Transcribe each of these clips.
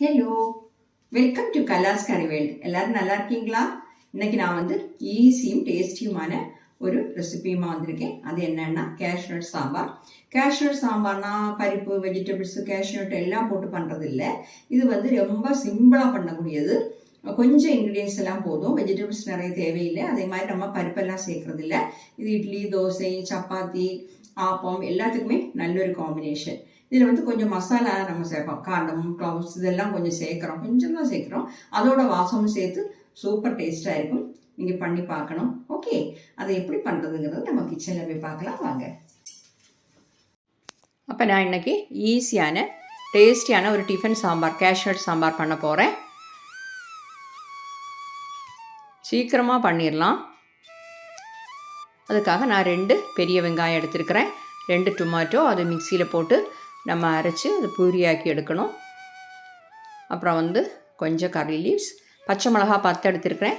Hello welcome to Kalas curry world எல்லாரும் நல்லா இருக்கீங்களா? இன்னைக்கு நான் வந்து ஈஸியும் டேஸ்டியுமான ஒரு ரெசிபியுமா வந்திருக்கேன். அது என்னன்னா கேஷ்நட் சாம்பார். கேஷ்நட் சாம்பார்னா பருப்பு வெஜிடபிள்ஸ் கேஷ்நட் எல்லாம் போட்டு பண்ணுறது இல்லை இது வந்து ரொம்ப சிம்பிளாக பண்ணக்கூடியது. கொஞ்சம் இன்க்ரீடியன்ஸ் எல்லாம் போதும். வெஜிடபிள்ஸ் நிறைய தேவையில்லை. அதே மாதிரி நம்ம பருப்பெல்லாம் சேர்க்கறது இல்லை இது இட்லி தோசை சப்பாத்தி ஆப்பம் எல்லாத்துக்குமே நல்ல ஒரு காம்பினேஷன் இதில் வந்து கொஞ்சம் மசாலா நம்ம சேர்ப்போம். காண்டம் க்ளவுஸ் இதெல்லாம் கொஞ்சம் சேர்க்குறோம். கொஞ்சம் தான் சேர்க்குறோம். அதோட வாசமும் சேர்த்து சூப்பர் டேஸ்ட்டாக இருக்கும். நீங்கள் பண்ணி பார்க்கணும். ஓகே அதை எப்படி பண்ணுறதுங்கிறது நம்ம கிச்சனில் போய் பார்க்கலாம். வாங்க. அப்போ நான் இன்னைக்கு ஈஸியான டேஸ்டியான ஒரு டிஃபன் சாம்பார் கேஷ்நட் சாம்பார் பண்ண போகிறேன் சீக்கிரமாக பண்ணிடலாம் அதுக்காக நான் ரெண்டு பெரிய வெங்காயம் எடுத்திருக்கிறேன். ரெண்டு டொமேட்டோ அது மிக்சியில் போட்டு நம்ம அரைச்சி அது பூரியாக்கி எடுக்கணும். அப்புறம் வந்து கொஞ்சம் கறி லீவ்ஸ் பச்சை மிளகா பத்து எடுத்திருக்கிறேன்.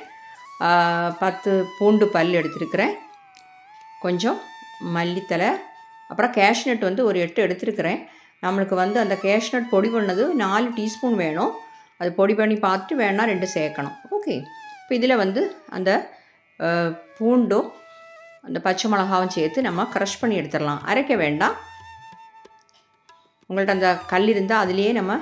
பத்து பூண்டு பல் எடுத்திருக்கிறேன். கொஞ்சம் மல்லித்தலை அப்புறம் கேஷ்நட் வந்து ஒரு எட்டு எடுத்திருக்கிறேன். நம்மளுக்கு வந்து அந்த கேஷ்நட் பொடி பண்ணது நாலு டீஸ்பூன் வேணும். அது பொடி பண்ணி பார்த்துட்டு வேணால் ரெண்டு சேர்க்கணும். ஓகே. இப்போ இதில் வந்து அந்த பூண்டும் அந்த பச்சை மிளகாவும் சேர்த்து நம்ம க்ரஷ் பண்ணி எடுத்துடலாம். அரைக்க வேண்டாம். உங்கள்கிட்ட அந்த கல் இருந்தால் அதுலேயே நம்ம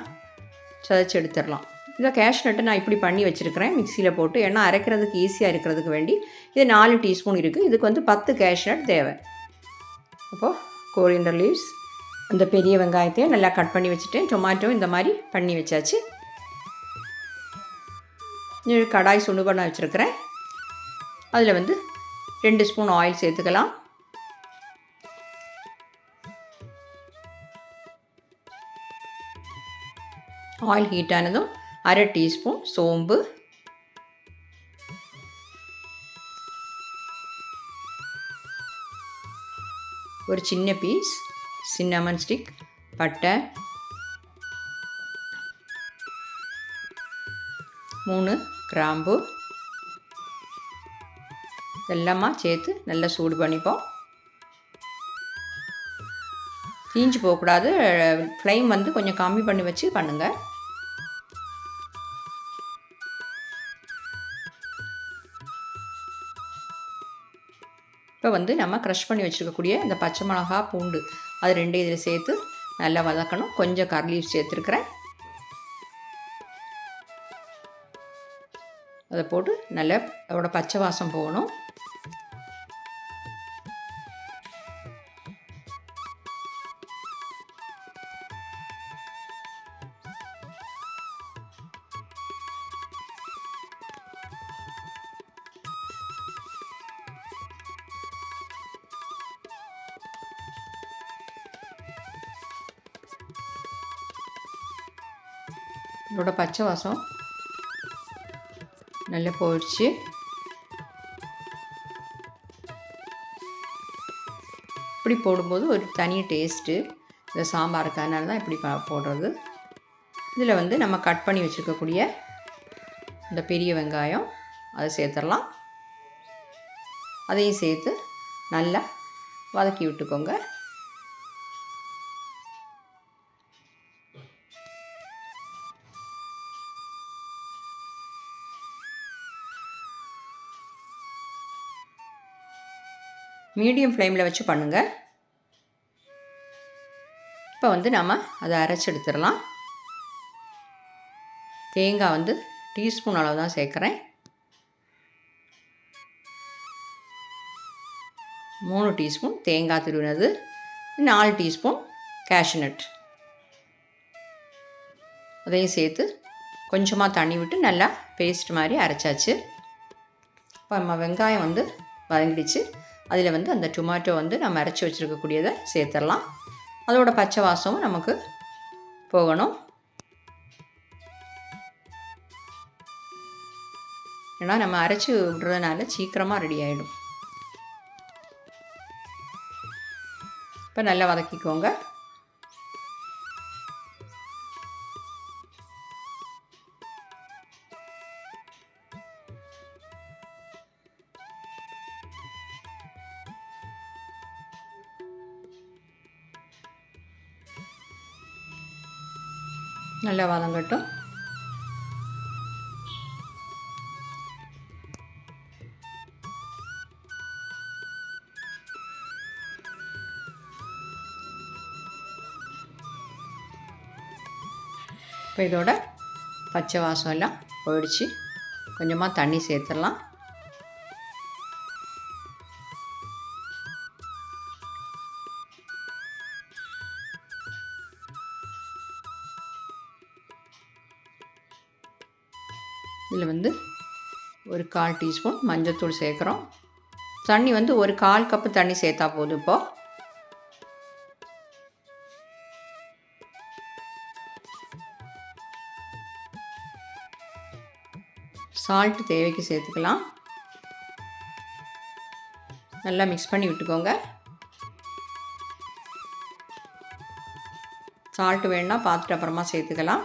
சதைச்சி எடுத்துடலாம். இந்த கேஷ்நட்டை நான் இப்படி பண்ணி வச்சுருக்கிறேன். மிக்சியில் போட்டு ஏன்னா அரைக்கிறதுக்கு ஈஸியாக இருக்கிறதுக்கு வேண்டி இது நாலு டீஸ்பூன் இருக்குது இதுக்கு வந்து பத்து கேஷ்நட் தேவை. அப்போது கோரியண்டர் லீவ்ஸ் அந்த பெரிய வெங்காயத்தையும் நல்லா கட் பண்ணி வச்சுட்டேன் டொமாட்டோ இந்த மாதிரி பண்ணி வச்சாச்சு. கடாய் சுண்டு பண்ண வச்சுருக்கிறேன். அதில் வந்து ரெண்டு ஸ்பூன் ஆயில் சேர்த்துக்கலாம். ஆயில் ஹீட் ஆனதும் அரை டீஸ்பூன் சோம்பு. ஒரு சின்ன பீஸ் சின்னமன் ஸ்டிக் பட்டை. மூணு கிராம்பு. எல்லாமா சேர்த்து நல்லா சூடு பண்ணிப்போம். தீஞ்சு போகக்கூடாது. ஃப்ளைம் வந்து கொஞ்சம் கம்மி பண்ணி வச்சு பண்ணுங்கள் இப்போ வந்து நம்ம க்ரஷ் பண்ணி வச்சுருக்கக்கூடிய இந்த பச்சை மிளகா பூண்டு அது ரெண்டு இதில் சேர்த்து நல்லா வதக்கணும். கொஞ்சம் கர்லீஃப் சேர்த்துருக்குறேன். அதை போட்டு நல்லா அதோட பச்சை வாசம் போகணும். இதோட பச்சை வாசம் நல்லா போயிடுச்சு. இப்படி போடும்போது ஒரு தனி டேஸ்ட்டு. இந்த சாம்பார் அதனால தான் இப்படி போடுறது. இதில் வந்து நம்ம கட் பண்ணி வச்சுருக்கக்கூடிய இந்த பெரிய வெங்காயம் அதை சேர்த்துடலாம். அதையும் சேர்த்து நல்லா வதக்கி விட்டுக்கோங்க. மீடியம் ஃப்ளேமில் வச்சு பண்ணுங்கள் இப்போ வந்து நாம் அதை அரைச்சி எடுத்துடலாம். தேங்காய் வந்து டீஸ்பூன் அளவு தான் சேர்க்குறேன். மூணு டீஸ்பூன் தேங்காய் துருவினது நாலு டீஸ்பூன் கேஷ்நட் அதையும் சேர்த்து கொஞ்சமாக தண்ணி விட்டு நல்லா பேஸ்ட் மாதிரி அரைச்சாச்சு. இப்போ நம்ம வெங்காயம் வந்து வதங்கிடுச்சு. அதில் வந்து அந்த டொமேட்டோ வந்து நம்ம அரைச்சி வச்சுருக்கக்கூடியதை சேர்த்துடலாம். அதோட பச்சை வாசமும் நமக்கு போகணும். ஏன்னா நம்ம அரைச்சி விடுறதுனால சீக்கிரமாக ரெடி ஆகிடும் இப்போ நல்லா வதக்கிக்கோங்க. നല്ല വാദം കിട്ടും അപ്പോൾ இதோட பச்சை வாசம் எல்லாம் போயிடுச்சு கொஞ்சமாக தண்ணி சேர்த்துடலாம் இதில் வந்து ஒரு கால் டீஸ்பூன் மஞ்சள்தூள் சேர்க்குறோம். தண்ணி வந்து ஒரு கால் கப்பு தண்ணி சேர்த்தா போதும் இப்போது சால்ட் தேவைக்கு சேர்த்துக்கலாம். நல்லா மிக்ஸ் பண்ணி விட்டுக்கோங்க. சால்ட் வேணுன்னா பார்த்துட்டு அப்புறமா சேர்த்துக்கலாம்.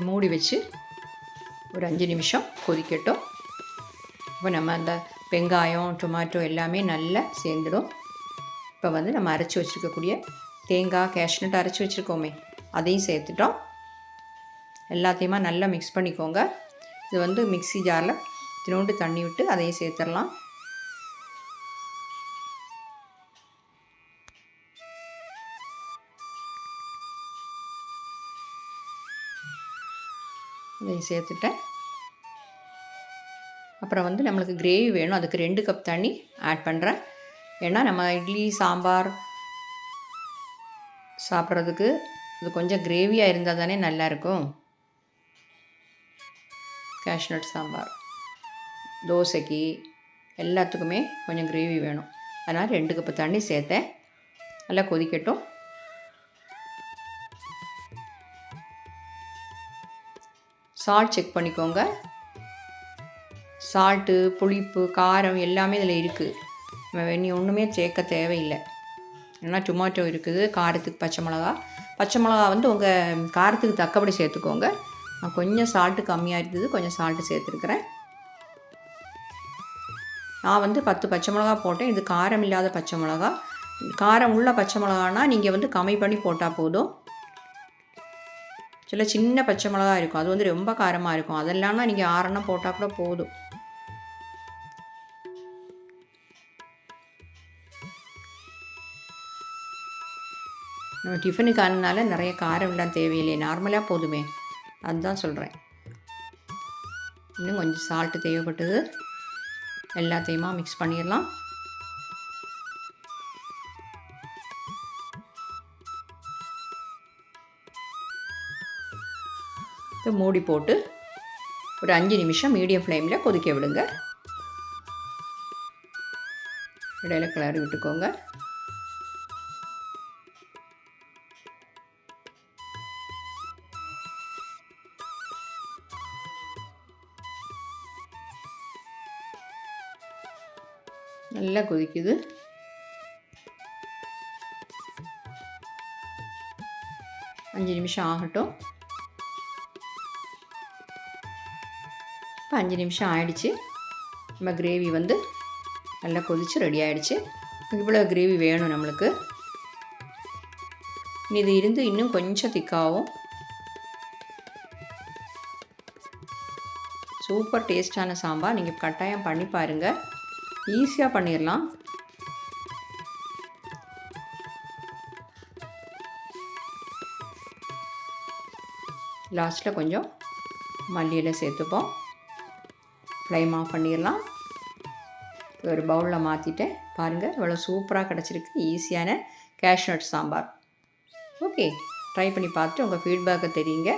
இதை மூடி வச்சு ஒரு அஞ்சு நிமிஷம் கொதிக்கட்டும். இப்போ நம்ம அந்த வெங்காயம் டொமாட்டோ எல்லாமே நல்லா சேர்ந்துடும். இப்போ வந்து நம்ம அரைச்சி வச்சுருக்கக்கூடிய தேங்காய் கேஷ்நட் அரைச்சி வச்சுருக்கோமே அதையும் சேர்த்துட்டோம். எல்லாத்தையுமா நல்லா மிக்ஸ் பண்ணிக்கோங்க. இது வந்து மிக்ஸி ஜாரில் தினோண்டு தண்ணி விட்டு அதையும் சேர்த்துடலாம். இதையும் சேர்த்துட்டேன். அப்புறம் வந்து நம்மளுக்கு கிரேவி வேணும். அதுக்கு ரெண்டு கப் தண்ணி ஆட் பண்ணுறேன் ஏன்னா நம்ம இட்லி சாம்பார் சாப்பிட்றதுக்கு இது கொஞ்சம் கிரேவியாக இருந்தால் தானே நல்லாயிருக்கும் கேஷ்நட் சாம்பார் தோசைக்கு எல்லாத்துக்குமே கொஞ்சம் கிரேவி வேணும். அதனால் ரெண்டு கப்பு தண்ணி சேர்த்தேன். நல்லா கொதிக்கட்டும். சால்ட் செக் பண்ணிக்கோங்க. சால்ட்டு புளிப்பு காரம் எல்லாமே இதில் இருக்குது நம்ம நீ ஒன்றுமே சேர்க்க தேவையில்லை. ஏன்னா டொமாட்டோ இருக்குது காரத்துக்கு பச்சை மிளகா. பச்சை மிளகா வந்து உங்கள் காரத்துக்கு தக்கபடி சேர்த்துக்கோங்க. நான் கொஞ்சம் சால்ட்டு கம்மியாக இருந்தது கொஞ்சம் சால்ட்டு சேர்த்துருக்குறேன். நான் வந்து பத்து பச்சை மிளகா போட்டேன். இது காரம் இல்லாத பச்சை மிளகா. காரம் உள்ள பச்சை மிளகானா நீங்கள் வந்து கம்மி பண்ணி போட்டால் போதும். சில சின்ன பச்சை மிளகா இருக்கும். அது வந்து ரொம்ப காரமாக இருக்கும். அதெல்லாம்னா நீங்கள் ஆறெண்ணம் போட்டால் கூட போதும். நம்ம டிஃபனுக்கு ஆனதுனால நிறைய காரம் எல்லாம் தேவையில்லை நார்மலாக போதுமே. அதுதான் சொல்கிறேன் இன்னும் கொஞ்சம் சால்ட்டு தேவைப்பட்டது. எல்லாத்தையுமா மிக்ஸ் பண்ணிடலாம். இதை மூடி போட்டு ஒரு அஞ்சு நிமிஷம் மீடியம் ஃப்ளேமில் கொதிக்க விடுங்க. இடையில கிளறி விட்டுக்கோங்க. நல்லா கொதிக்குது. அஞ்சு நிமிஷம் ஆகட்டும். இப்போ அஞ்சு நிமிஷம் ஆயிடுச்சு. நம்ம கிரேவி வந்து நல்லா கொதித்து ரெடி ஆகிடுச்சு இவ்வளோ கிரேவி வேணும் நம்மளுக்கு. இது இருந்து இன்னும் கொஞ்சம் திக்காகும் சூப்பர் டேஸ்டான சாம்பார். நீங்கள் கட்டாயம் பண்ணி பாருங்கள் ஈஸியாக பண்ணிடலாம் லாஸ்ட்டில் கொஞ்சம் மல்லியில் சேர்த்துப்போம். ஃப்ளைம் ஆஃப் பண்ணிடலாம். ஒரு பவுலில் மாற்றிட்டேன் பாருங்கள் இவ்வளோ சூப்பராக கிடச்சிருக்கு. ஈஸியான கேஷ்நட் சாம்பார். ஓகே ட்ரை பண்ணி பார்த்துட்டு உங்கள் ஃபீட்பேக்கை தெரியுங்க.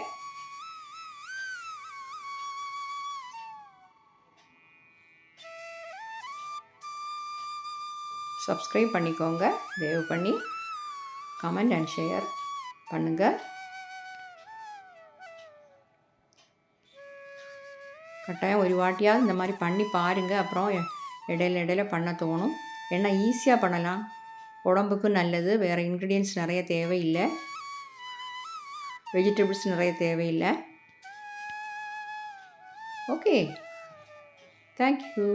சப்ஸ்கிரைப் பண்ணிக்கோங்க. தயவு பண்ணி கமெண்ட் அண்ட் ஷேர் பண்ணுங்கள் கட்டாயம் ஒரு வாட்டியாவது இந்த மாதிரி பண்ணி பாருங்கள் அப்புறம் இடையில இடையில பண்ண தோணும். ஏன்னா ஈஸியாக பண்ணலாம். உடம்புக்கும் நல்லது. வேறு இன்க்ரீடியன்ஸ் நிறைய தேவையில்லை. வெஜிடபிள்ஸ் நிறைய தேவையில்லை. Okay thank you